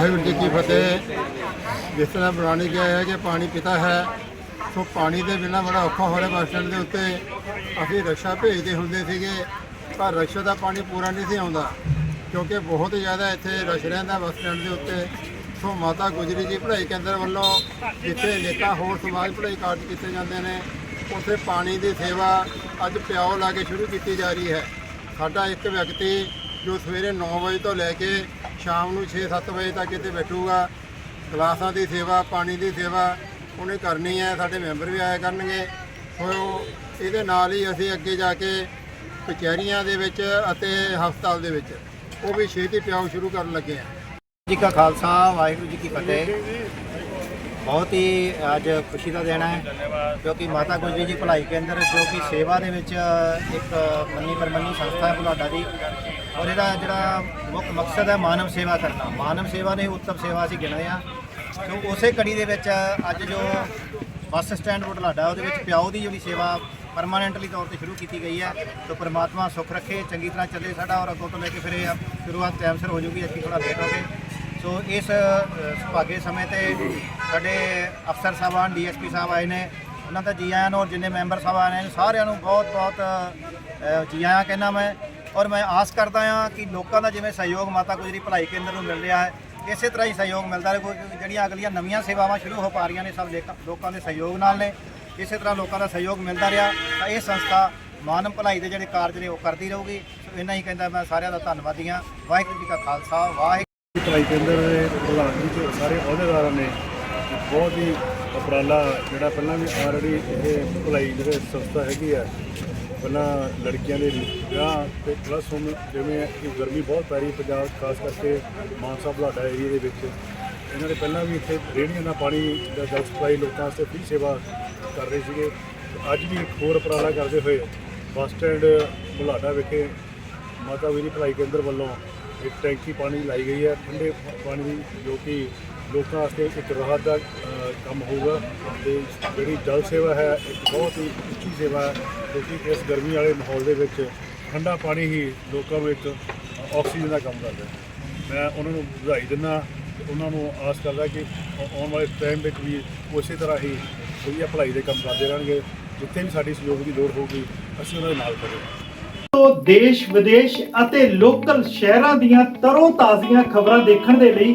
ਵਾਹਿਗੁਰੂ ਜੀ ਕੀ ਫਤਿਹ। ਜਿਸ ਤਰ੍ਹਾਂ ਬੁਲਾਣੀ ਗਿਆ ਹੈ ਕਿ ਪਾਣੀ ਪਿਤਾ ਹੈ, ਸੋ ਪਾਣੀ ਦੇ ਬਿਨਾਂ ਬੜਾ ਔਖਾ ਹੋ ਰਿਹਾ ਬੱਸ ਸਟੈਂਡ ਦੇ ਉੱਤੇ। ਅਸੀਂ ਰਕਸ਼ਾ ਭੇਜਦੇ ਹੁੰਦੇ ਸੀਗੇ, ਪਰ ਰਕਸ਼ਾ ਦਾ ਪਾਣੀ ਪੂਰਾ ਨਹੀਂ ਸੀ ਆਉਂਦਾ, ਕਿਉਂਕਿ ਬਹੁਤ ਜ਼ਿਆਦਾ ਇੱਥੇ ਰਸ਼ ਰਹਿੰਦਾ ਬੱਸ ਸਟੈਂਡ ਦੇ ਉੱਤੇ। ਸੋ ਮਾਤਾ ਗੁਜਰੀ ਜੀ ਪੜ੍ਹਾਈ ਕੇਂਦਰ ਵੱਲੋਂ ਜਿੱਥੇ ਅਨੇਕਾਂ ਹੋਰ ਸਮਾਜ ਪੜ੍ਹਾਈ ਕਾਰਜ ਕੀਤੇ ਜਾਂਦੇ ਨੇ, ਉੱਥੇ ਪਾਣੀ ਦੀ ਸੇਵਾ ਅੱਜ ਪਿਆਓ ਲਾ ਕੇ ਸ਼ੁਰੂ ਕੀਤੀ ਜਾ ਰਹੀ ਹੈ। ਸਾਡਾ ਇੱਕ ਵਿਅਕਤੀ ਜੋ ਸਵੇਰੇ 9 ਵਜੇ ਤੋਂ ਲੈ ਕੇ ਸ਼ਾਮ ਨੂੰ 6-7 ਵਜੇ ਤੱਕ ਇੱਥੇ ਬੈਠੂਗਾ। ਗਲਾਸਾਂ ਦੀ ਸੇਵਾ, ਪਾਣੀ ਦੀ ਸੇਵਾ ਉਹਨੇ ਕਰਨੀ ਹੈ, ਸਾਡੇ ਮੈਂਬਰ ਵੀ ਆਇਆ ਕਰਨਗੇ। ਸੋ ਇਹਦੇ ਨਾਲ ਹੀ ਅਸੀਂ ਅੱਗੇ ਜਾ ਕੇ ਕਚਹਿਰੀਆਂ ਦੇ ਵਿੱਚ ਅਤੇ ਹਸਪਤਾਲ ਦੇ ਵਿੱਚ ਉਹ ਵੀ ਛੇਤੀ ਪਿਆਓ ਸ਼ੁਰੂ ਕਰਨ ਲੱਗੇ ਆ ਜੀ ਕਾ ਖਾਲਸਾ, ਵਾਹਿਗੁਰੂ ਜੀ ਕੀ ਫਤਿਹ। ਬਹੁਤ ਹੀ ਅੱਜ ਖੁਸ਼ੀ ਦਾ ਦਿਨ ਹੈ, ਕਿਉਂਕਿ ਮਾਤਾ ਗੁਜਰੀ ਜੀ ਭਲਾਈ ਕੇਂਦਰ ਜੋ ਕਿ ਸੇਵਾ ਦੇ ਵਿੱਚ ਇੱਕ ਮੰਨੀ ਪਰਮੰਨੀ ਸੰਸਥਾ ਹੈ ਬੁਲਾਡਾ ਦੀ ਔਰ ਇਹਦਾ ਜਿਹੜਾ ਮੁੱਖ ਮਕਸਦ ਹੈ ਮਾਨਵ ਸੇਵਾ ਕਰਨਾ। ਮਾਨਵ ਸੇਵਾ ਨੇ ਉੱਤਮ ਸੇਵਾ ਅਸੀਂ ਗਿਣਦੇ ਆ ਸੋ ਉਸੇ ਕੜੀ ਦੇ ਵਿੱਚ ਅੱਜ ਜੋ ਬੱਸ ਸਟੈਂਡ ਬੁਢਲਾਡਾ ਉਹਦੇ ਵਿੱਚ ਪਿਆਓ ਦੀ ਜਿਹੜੀ ਸੇਵਾ ਪਰਮਾਨੈਂਟਲੀ ਤੌਰ ਤੇ ਸ਼ੁਰੂ ਕੀਤੀ ਗਈ ਹੈ। ਸੋ ਪ੍ਰਮਾਤਮਾ ਸੁੱਖ ਰੱਖੇ ਚੰਗੀ ਤਰ੍ਹਾਂ ਚੱਲੇ ਸਾਡਾ ਔਰ ਅੱਗੋਂ ਤੋਂ ਲੈ ਕੇ ਫਿਰ ਇਹ ਸ਼ੁਰੂਆਤ ਟਾਈਮ ਸਿਰ ਹੋ ਜੂਗੀ ਅਸੀਂ ਥੋੜਾ ਲੇਟ ਹੋ ਗਏ ਸੋ ਇਸ ਸੁਭਾਗੇ ਸਮੇਂ ਤੇ ਸਾਡੇ ਅਫਸਰ ਸਾਹਿਬਾਨ ਡੀਐਸਪੀ ਸਾਹਿਬ ਆਏ ਨੇ। ਉਹਨਾਂ ਦਾ ਜੀ ਆਇਆਂ ਨੂੰ ਔਰ ਜਿੰਨੇ ਮੈਂਬਰ ਸਾਹਿਬ ਆਏ ਨੇ ਸਾਰਿਆਂ ਨੂੰ ਬਹੁਤ ਬਹੁਤ ਅ, ਜੀ ਆਇਆਂ ਕਹਿਣਾ ਮੈਂ। ਔਰ ਮੈਂ ਆਸ ਕਰਦਾ ਹਾਂ ਕਿ ਲੋਕਾਂ ਦਾ ਜਿਵੇਂ ਸਹਿਯੋਗ ਮਾਤਾ ਗੁਜਰੀ ਭਲਾਈ ਕੇਂਦਰ ਨੂੰ ਮਿਲ ਰਿਹਾ ਹੈ, ਇਸੇ ਤਰ੍ਹਾਂ ਹੀ ਸਹਿਯੋਗ ਮਿਲਦਾ ਰਹੇ। ਕਿਉਂਕਿ ਜਿਹੜੀਆਂ ਅਗਲੀਆਂ ਨਵੀਆਂ ਸੇਵਾਵਾਂ ਸ਼ੁਰੂ ਹੋ ਪਾ ਰਹੀਆਂ ਨੇ, ਸਭ ਲੇਕ- ਲੋਕਾਂ ਦੇ ਸਹਿਯੋਗ ਨਾਲ ਨੇ। ਇਸੇ ਤਰ੍ਹਾਂ ਲੋਕਾਂ ਦਾ ਸਹਿਯੋਗ ਮਿਲਦਾ ਰਿਹਾ। ਤਾਂ ਇਹ ਸੰਸਥਾ ਮਾਨਵ ਭਲਾਈ ਦੇ ਜਿਹੜੇ ਕਾਰਜ ਨੇ, ਉਹ ਕਰਦੀ ਰਹੂਗੀ। ਸੋ ਇੰਨਾ ਹੀ ਕਹਿੰਦਾ ਮੈਂ ਸਾਰਿਆਂ ਦਾ ਧੰਨਵਾਦੀ ਹਾਂ। ਵਾਹਿਗੁਰੂ ਜੀ ਕਾ ਖਾਲਸਾ, ਵਾਹਿਗੁਰੂ ਭਲਾਈ ਕੇਂਦਰ ਦੇ ਪ੍ਰਧਾਨ ਜੀ ਤੇ ਸਾਰੇ ਅਹੁਦੇਦਾਰਾਂ ਨੇ ਬਹੁਤ ਹੀ ਉਪਰਾਲਾ ਜਿਹੜਾ ਪਹਿਲਾਂ ਵੀ ਆਲਰੇਡੀ ਇਹ ਭਲਾਈ ਜਿਹੜੇ ਸੰਸਥਾ ਹੈਗੀ ਆ ਪਹਿਲਾਂ ਲੜਕੀਆਂ ਦੇ ਵਿਆਹ ਤੇ ਪਲੱਸ ਹੁਣ ਜਿਵੇਂ ਕਿ ਗਰਮੀ ਬਹੁਤ ਪੈ ਰਹੀ ਪੰਜਾਬ, ਖਾਸ ਕਰਕੇ ਮਾਨਸਾ ਬਲਾਡਾ ਏਰੀਆ ਦੇ ਵਿੱਚ, ਇਹਨਾਂ ਨੇ ਪਹਿਲਾਂ ਵੀ ਇੱਥੇ ਰੇਹੜੀਆਂ ਦਾ ਪਾਣੀ ਦਾ ਜਲ ਸਪਲਾਈ ਲੋਕਾਂ ਵਾਸਤੇ ਫ੍ਰੀ ਸੇਵਾ ਕਰ ਰਹੇ ਸੀਗੇ। ਅੱਜ ਵੀ ਇੱਕ ਹੋਰ ਉਪਰਾਲਾ ਕਰਦੇ ਹੋਏ ਬੱਸ ਸਟੈਂਡ ਬੁਲਾਡਾ ਵਿਖੇ ਮਾਤਾ ਵੀਰੀ ਭਲਾਈ ਕੇਂਦਰ ਵੱਲੋਂ ਇੱਕ ਟੈਂਕੀ ਪਾਣੀ ਲਾਈ ਗਈ ਹੈ। ਠੰਡੇ ਪਾਣੀ ਦੀ ਜੋ ਕਿ ਲੋਕਾਂ ਵਾਸਤੇ ਇੱਕ ਰਾਹਤ ਦਾ ਕੰਮ ਹੋਊਗਾ ਤੇ ਜਿਹੜੀ ਜਲ ਸੇਵਾ ਹੈ, ਇੱਕ ਬਹੁਤ ਹੀ ਉੱਚੀ ਸੇਵਾ ਹੈ, ਕਿਉਂਕਿ ਇਸ ਗਰਮੀ ਵਾਲੇ ਮਾਹੌਲ ਦੇ ਵਿੱਚ ਠੰਡਾ ਪਾਣੀ ਹੀ ਲੋਕਾਂ ਨੂੰ ਇੱਕ ਆਕਸੀਜਨ ਦਾ ਕੰਮ ਕਰਦਾ ਮੈਂ ਉਹਨਾਂ ਨੂੰ ਵਧਾਈ ਦਿੰਦਾ ਤੇ ਉਹਨਾਂ ਨੂੰ ਆਸ ਕਰਦਾ ਕਿ ਆਉਣ ਵਾਲੇ ਟਾਈਮ ਵਿੱਚ ਵੀ ਉਸੇ ਤਰ੍ਹਾਂ ਹੀ ਵਧੀਆ ਭਲਾਈ ਦੇ ਕੰਮ ਕਰਦੇ ਰਹਿਣਗੇ, ਜਿੱਥੇ ਵੀ ਸਾਡੀ ਸਹਿਯੋਗ ਦੀ ਲੋੜ ਹੋਊਗੀ, ਅਸੀਂ ਉਹਨਾਂ ਦੇ ਨਾਲ ਖੜਾਂਗੇ ਤੋਂ ਦੇਸ਼, ਵਿਦੇਸ਼ ਅਤੇ ਲੋਕਲ ਸ਼ਹਿਰਾਂ ਦੀਆਂ ਤਰੋ ਤਾਜ਼ੀਆਂ ਖਬਰਾਂ ਦੇਖਣ ਦੇ ਲਈ